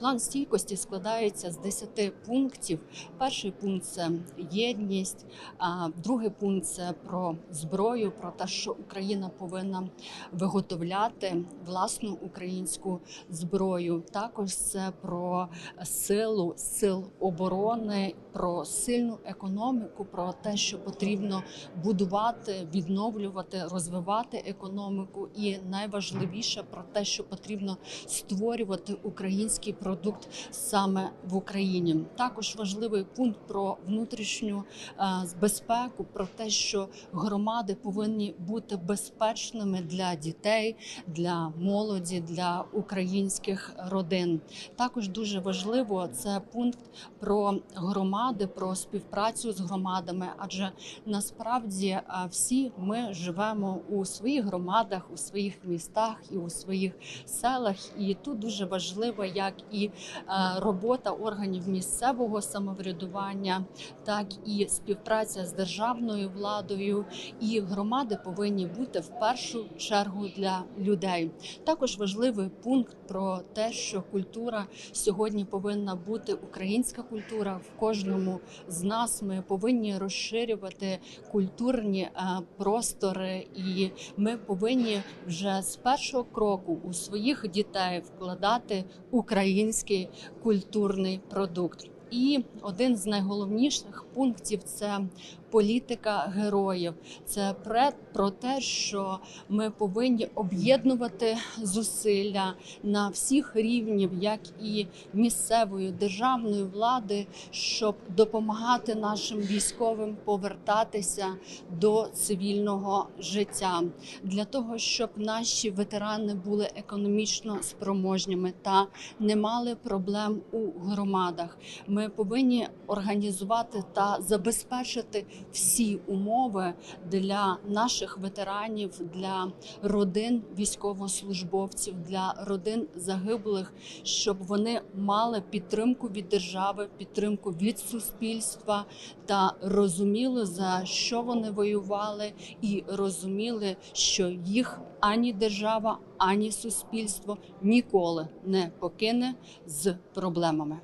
План стійкості складається з 10 пунктів. Перший пункт це єдність, а другий пункт це про зброю, про те, що Україна повинна виготовляти власну українську зброю. Також це про силу сил оборони, про сильну економіку, про те, що потрібно будувати, відновлювати, розвивати економіку, і найважливіше про те, що потрібно створювати український продукт саме в Україні. Також важливий пункт про внутрішню е, безпеку, про те, що громади повинні бути безпечними для дітей, для молоді, для українських родин. Також дуже важливо це пункт про громади, про співпрацю з громадами, адже насправді е, всі ми живемо у своїх громадах, у своїх містах і у своїх селах. І тут дуже важливо, як і е, робота органів місцевого самоврядування, так і співпраця з державною владою. І громади повинні бути в першу чергу для людей. Також важливий пункт про те, що культура сьогодні повинна бути українська культура в кожному з нас. Ми повинні розширювати культурні е, простори, і ми повинні вже з першого кроку у своїх дітей вкладати український культурний продукт. І один з найголовніших пунктів це політика героїв. Це про те, що ми повинні об'єднувати зусилля на всіх рівнів, як і місцевої державної влади, щоб допомагати нашим військовим повертатися до цивільного життя, для того, щоб наші ветерани були економічно спроможніми та не мали проблем у громадах. Ми повинні організувати та забезпечити всі умови для наших ветеранів, для родин військовослужбовців, для родин загиблих, щоб вони мали підтримку від держави, підтримку від суспільства та розуміли за що вони воювали, і розуміли, що їх ані держава, ані суспільство ніколи не покине з проблемами.